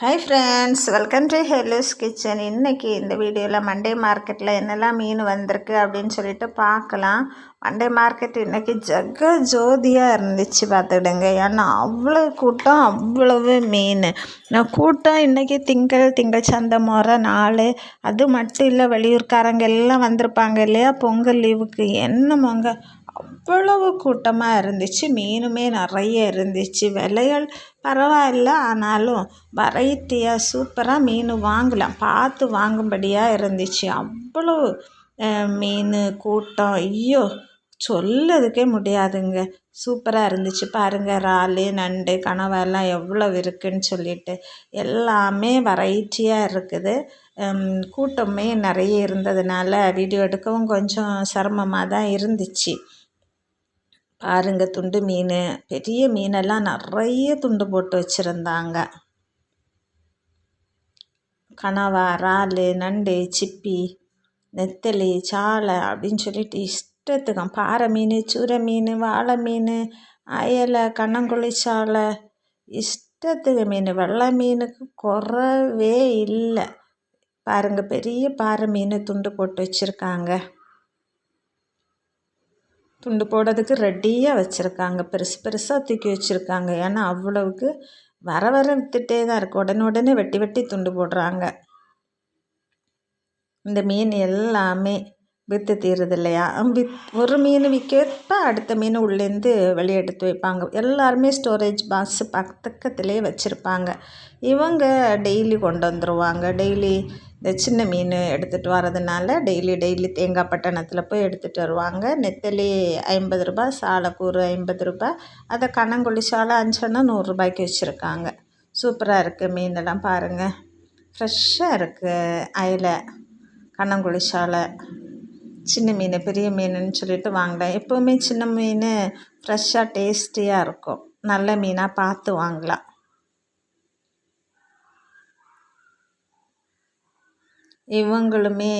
Hi friends welcome to Helu's kitchen இன்றைக்கி இந்த வீடியோவில் மண்டே மார்க்கெட்டில் என்னெல்லாம் மீன் வந்திருக்கு அப்படின்னு சொல்லிட்டு பார்க்கலாம். மண்டே மார்க்கெட் இன்றைக்கி ஜக ஜோதியாக இருந்துச்சு பார்த்துக்கிடுங்க ஏன்னா அவ்வளோ கூட்டம் அவ்வளவு மீன். நான் கூட்டம் இன்றைக்கி திங்கள் திங்கள் சந்தை முறை நாள். அது மட்டும் இல்லை வெளியூர்காரங்க எல்லாம் வந்திருப்பாங்க இல்லையா? பொங்கல் லீவுக்கு என்னமோங்க? அவ்வளவு கூட்டமாக இருந்துச்சு. மீனுமே நிறைய இருந்துச்சு. விலைகள் பரவாயில்ல. ஆனாலும் வெரைட்டியாக சூப்பராக மீன் வாங்கலாம். பார்த்து வாங்கும்படியாக இருந்துச்சு. அவ்வளோ மீன் கூட்டம். ஐயோ சொல்லதுக்கே முடியாதுங்க. சூப்பராக இருந்துச்சு. பாருங்கள் இறால் நண்டு கனவெல்லாம் எவ்வளோ இருக்குதுன்னு சொல்லிட்டு. எல்லாமே வெரைட்டியாக இருக்குது. கூட்டமே நிறைய இருந்ததுனால வீடியோ எடுக்கவும் கொஞ்சம் சிரமமாக தான் இருந்துச்சு. பாருங்க துண்டு மீன். பெரிய மீனெல்லாம் நிறைய துண்டு போட்டு வச்சுருந்தாங்க. கனவா இறால் நண்டு சிப்பி நெத்தலி சாலை அப்படின்னு சொல்லிட்டு இஷ்டத்துக்கு. பாறை மீன் சூரை மீன் வாழை மீன் அயலை கண்ணங்குழி சாலை இஷ்டத்துக்கு மீன் வெள்ளை மீனுக்கு குறவே இல்லை. பாருங்கள் பெரிய பாறை மீன் துண்டு போட்டு வச்சுருக்காங்க. துண்டு போடுறதுக்கு ரெடியாக வச்சுருக்காங்க. பெருசு பெருசாக தூக்கி வச்சுருக்காங்க. ஏன்னா அவ்வளவுக்கு வர வர விற்றுட்டே தான் இருக்குது உடனே உடனே வெட்டி வெட்டி துண்டு போடுறாங்க. இந்த மீன் எல்லாமே விற்று தீருது இல்லையா வித் ஒரு மீன் விற்கிறப்ப அடுத்த மீன் உள்ளேருந்து வெளியே எடுத்து வைப்பாங்க. எல்லாருமே ஸ்டோரேஜ் பாக்ஸு பக்கத்துலேயே வச்சுருப்பாங்க. இவங்க டெய்லி கொண்டு வந்துடுவாங்க டெய்லி இந்த சின்ன மீன் எடுத்துகிட்டு வரதுனால டெய்லி டெய்லி தேங்காய் பட்டணத்தில் போய் எடுத்துகிட்டு வருவாங்க. நெத்தலி ஐம்பது ரூபா சாலக்கூறு ஐம்பது ரூபா அதை கண்ணங்குழி சாலை அஞ்சோன்னா நூறுரூபாய்க்கு வச்சுருக்காங்க. சூப்பராக இருக்குது மீனெல்லாம் பாருங்கள் ஃப்ரெஷ்ஷாக இருக்குது அயலை கண்ணங்குழி சாலை சின்ன மீன் பெரிய மீனுன்னு சொல்லிட்டு வாங்கலாம் எப்போவுமே சின்ன மீன் ஃப்ரெஷ்ஷாக டேஸ்டியாக இருக்கும். நல்ல மீனாக பார்த்து வாங்கலாம். இவங்களுமே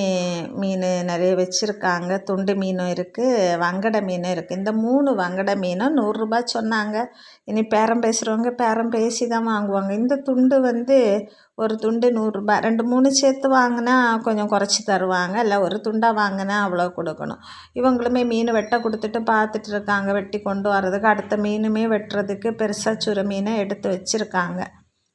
மீன் நிறைய வச்சுருக்காங்க. துண்டு மீனும் இருக்குது வங்கடை மீனும் இருக்குது இந்த மூணு வங்கடை மீனும் நூறுரூபா சொன்னாங்க. இனி பேரம் பேசுகிறவங்க பேரம் பேசி தான் வாங்குவாங்க. இந்த துண்டு வந்து ஒரு துண்டு நூறுரூபா ரெண்டு மூணு சேர்த்து வாங்கினா கொஞ்சம் குறைச்சி தருவாங்க. இல்லை ஒரு துண்டாக வாங்கினா அவ்வளோ கொடுக்கணும். இவங்களுமே மீன் வெட்ட கொடுத்துட்டு பார்த்துட்டு இருக்காங்க. வெட்டி கொண்டு வர்றதுக்கு அடுத்த மீனுமே வெட்டுறதுக்கு பெருசாக சுர மீனை எடுத்து வச்சுருக்காங்க.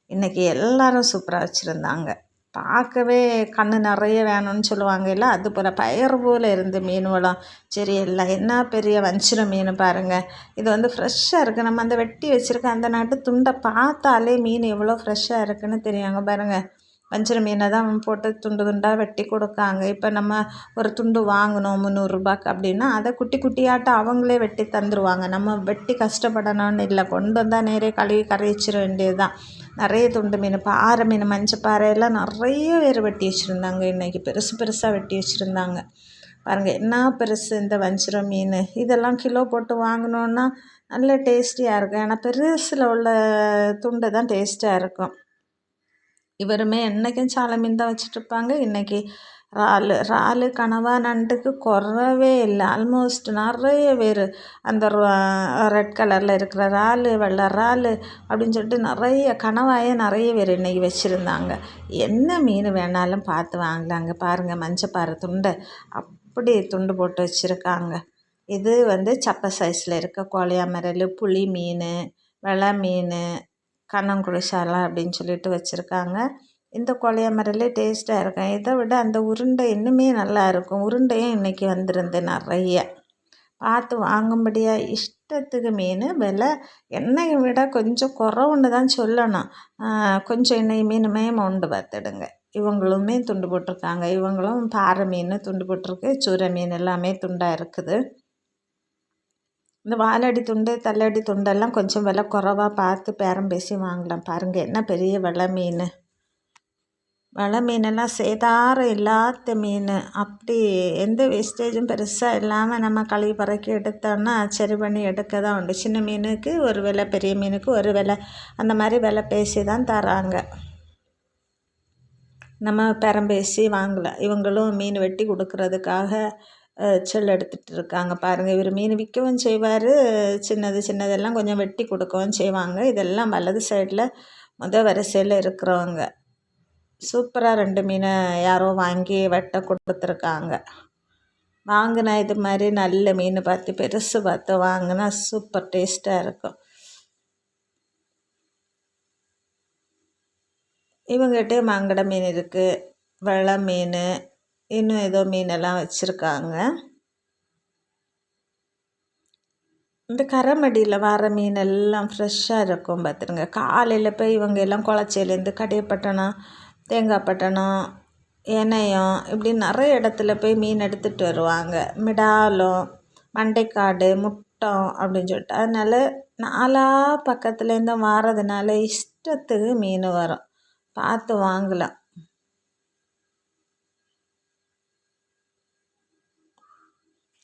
இன்றைக்கி எல்லோரும் சூப்பராக வச்சுருந்தாங்க. பார்க்கவே கண் நிறைய வேணும்னு சொல்லுவாங்க இல்லை? அது போல் பயறு போல் இருந்து மீன்களும் சரி எல்லாம் என்ன பெரிய வஞ்சிர மீன் பாருங்கள் இது வந்து ஃப்ரெஷ்ஷாக இருக்குது நம்ம அந்த வெட்டி வச்சுருக்க அந்த நாட்டு துண்டை பார்த்தாலே மீன் எவ்வளோ ஃப்ரெஷ்ஷாக இருக்குதுன்னு தெரியாங்க பாருங்கள் வஞ்சிர மீனை தான் போட்டு துண்டு துண்டாக வெட்டி கொடுக்காங்க. இப்போ நம்ம ஒரு துண்டு வாங்கினோம் முந்நூறுரூபாக்கு அப்படின்னா அதை குட்டி குட்டியாட்ட அவங்களே வெட்டி தந்துடுவாங்க நம்ம வெட்டி கஷ்டப்படணும்னு இல்லை. கொண்டு வந்தால் நேரே கழுவி கரைச்சிட வேண்டியது தான் நிறைய துண்டு மீன் பாறை மீன் மஞ்சப்பாறை பாறையெல்லாம் நிறைய பேர் வெட்டி வச்சுருந்தாங்க இன்றைக்கி பெருசு பெருசாக வெட்டி வச்சுருந்தாங்க. பாருங்கள் என்ன பெருசு இந்த வஞ்சிரம் மீன். இதெல்லாம் கிலோ போட்டு வாங்கினோன்னா நல்ல டேஸ்டியாக இருக்கும். ஏன்னா பெருசில் உள்ள துண்டு தான் டேஸ்ட்டாக இருக்கும். இவருமே என்றைக்கும் சாலை மீன் தான் வச்சுட்ருப்பாங்க இன்றைக்கி இறால். இறால் கனவா நண்டுக்கு குறவே இல்லை. ஆல்மோஸ்ட் நிறைய பேர் அந்த ரெட் கலரில் இருக்கிற இறால் வெள்ளை இறால் அப்படின்னு சொல்லிட்டு நிறைய கனவாயே நிறைய பேர் இன்றைக்கி வச்சுருந்தாங்க. என்ன மீன் வேணாலும் பார்த்து வாங்கலாங்க. பாருங்கள் மஞ்சப்பாறை துண்டை அப்படி துண்டு போட்டு வச்சுருக்காங்க. இது வந்து சப்பை சைஸில் இருக்க கோழியாமரல் புளி மீன் வெலை மீன் கண்ணங்குளிசாலை அப்படின்னு சொல்லிட்டு வச்சுருக்காங்க. இந்த கொலையமரலே டேஸ்ட்டாக இருக்கும். இதை விட அந்த உருண்டை இன்னுமே நல்லா இருக்கும். உருண்டையும் இன்றைக்கி வந்துருந்து நிறைய. பார்த்து வாங்கும்படியாக இஷ்டத்துக்கு மீன் விலை எண்ணெயை விட கொஞ்சம் குறவுன்னு தான் சொல்லணும். கொஞ்சம் எண்ணெய் மீனுமே உண்டு பார்த்துடுங்க. இவங்களுமே துண்டு போட்டிருக்காங்க. இவங்களும் பாறை மீன் துண்டு போட்டிருக்கு. சூரை மீன் எல்லாமே துண்டாக இருக்குது. இந்த வாலடி துண்டு தள்ளடி துண்டெல்லாம் கொஞ்சம் விலை குறவாக பார்த்து பேரம் பேசி வாங்கலாம். பாருங்கள் என்ன பெரிய விலை மீன். வலை மீனெல்லாம் சேதாரம் இல்லாத மீன். அப்படி எந்த வேஸ்டேஜும் பெருசாக இல்லாமல் நம்ம கழுவி பறக்கி எடுத்தோன்னா சரி பண்ணி எடுக்க தான் உண்டு. சின்ன மீனுக்கு ஒரு விலை பெரிய மீனுக்கு ஒரு விலை. அந்த மாதிரி விலை பேசி தான் தராங்க. நம்ம பெரம் பேசி வாங்கலை. இவங்களும் மீன் வெட்டி கொடுக்குறதுக்காக செல் எடுத்துகிட்டு இருக்காங்க. பாருங்கள் இவர் மீன் விற்கவும் செய்வார். சின்னது சின்னதெல்லாம் கொஞ்சம் வெட்டி கொடுக்கவும் செய்வாங்க. இதெல்லாம் வலது சைடில் முத வரிசையில் இருக்கிறவங்க. சூப்பராக ரெண்டு மீனை யாரோ வாங்கி வெட்ட கொடுத்துருக்காங்க. வாங்கினா இது மாதிரி நல்ல மீன் பார்த்து பெருசு பார்த்து வாங்கினா சூப்பர் டேஸ்ட்டாக இருக்கும். இவங்ககிட்டே மங்கட மீன் இருக்குது வெள்ளை மீன் இன்னும் ஏதோ மீனெல்லாம் வச்சுருக்காங்க. இந்த கரமடியில் வர மீன் எல்லாம் ஃப்ரெஷ்ஷாக இருக்கும் பார்த்துருங்க. காலையில் போய் இவங்க எல்லாம் குளச்சேலேருந்து தேங்காய் பட்டணம் இணையம் இப்படி நிறைய இடத்துல போய் மீன் எடுத்துகிட்டு வருவாங்க. மிடாலம் மண்டைக்காடு முட்டம் அப்படின்னு சொல்லிட்டு. அதனால் நாலா பக்கத்துலேருந்து வாரதுனால இஷ்டத்துக்கு மீன் வரும். பார்த்து வாங்கலாம்.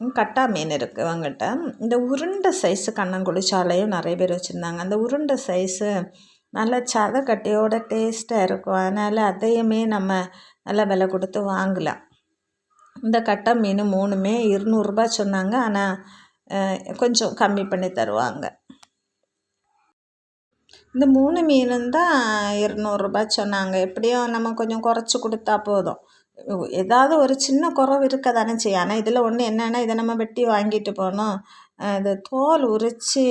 கட்டா மீன் இருக்குது அவங்ககிட்ட இந்த உருண்டை சைஸு கண்ணங்குழி சாலையும் நிறைய பேர் வச்சுருந்தாங்க. அந்த உருண்டை சைஸு நல்லா சதை டேஸ்ட்டாக இருக்கும். அதனால் அதையுமே நம்ம நல்லா விலை கொடுத்து வாங்கலாம். இந்த கட்டை மீன் மூணுமே இருநூறுபா சொன்னாங்க. ஆனால் கொஞ்சம் கம்மி பண்ணி தருவாங்க. இந்த மூணு மீனும் தான் இருநூறுபா சொன்னாங்க. எப்படியும் நம்ம கொஞ்சம் குறைச்சி கொடுத்தா போதும். ஏதாவது ஒரு சின்ன குறவு இருக்க தானே செய்யும். ஆனால் இதில் ஒன்று என்னென்னா இதை நம்ம வெட்டி வாங்கிட்டு போனோம் அது தோல் உரித்து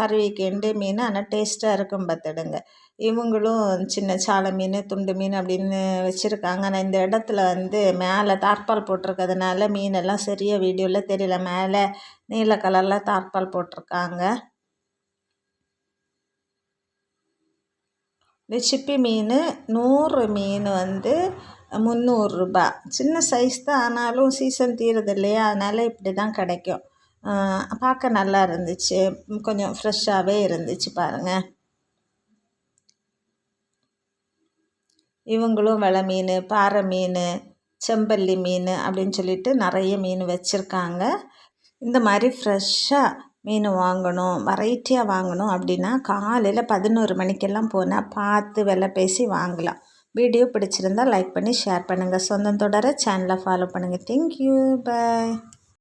கருவிக்கேண்டு மீன் ஆனால் டேஸ்ட்டாக இருக்கும் பார்த்துடுங்க. இவங்களும் சின்ன சாலை மீன் துண்டு மீன் அப்படின்னு வச்சுருக்காங்க. ஆனால் இந்த இடத்துல வந்து மேலே தார்பால் போட்டிருக்கிறதுனால மீனெல்லாம் சரியாக வீடியோவில் தெரியல. மேலே நீல கலரில் தார்பால் போட்டிருக்காங்க. இந்த சிப்பி மீன் நூறு மீன் வந்து முந்நூறுரூபா சின்ன சைஸ் தான் ஆனாலும் சீசன் தீருது இல்லையா? அதனால் இப்படி தான் கிடைக்கும். பார்க்க நல்லா இருந்துச்சு. கொஞ்சம் ஃப்ரெஷ்ஷாகவே இருந்துச்சு பாருங்கள் இவங்களும் விலை மீன் பாறை மீன் செம்பல்லி மீன் அப்படின்னு சொல்லிட்டு நிறைய மீன் வச்சுருக்காங்க. இந்த மாதிரி ஃப்ரெஷ்ஷாக மீன் வாங்கணும் வெரைட்டியாக வாங்கணும் அப்படின்னா காலையில் பதினோரு மணிக்கெல்லாம் போனால் பார்த்து விலை பேசி வாங்கலாம். வீடியோ பிடிச்சிருந்தால் லைக் பண்ணி ஷேர் பண்ணுங்கள் சொந்தம் தொடர சேனலை ஃபாலோ பண்ணுங்கள் தேங்க்யூ பாய்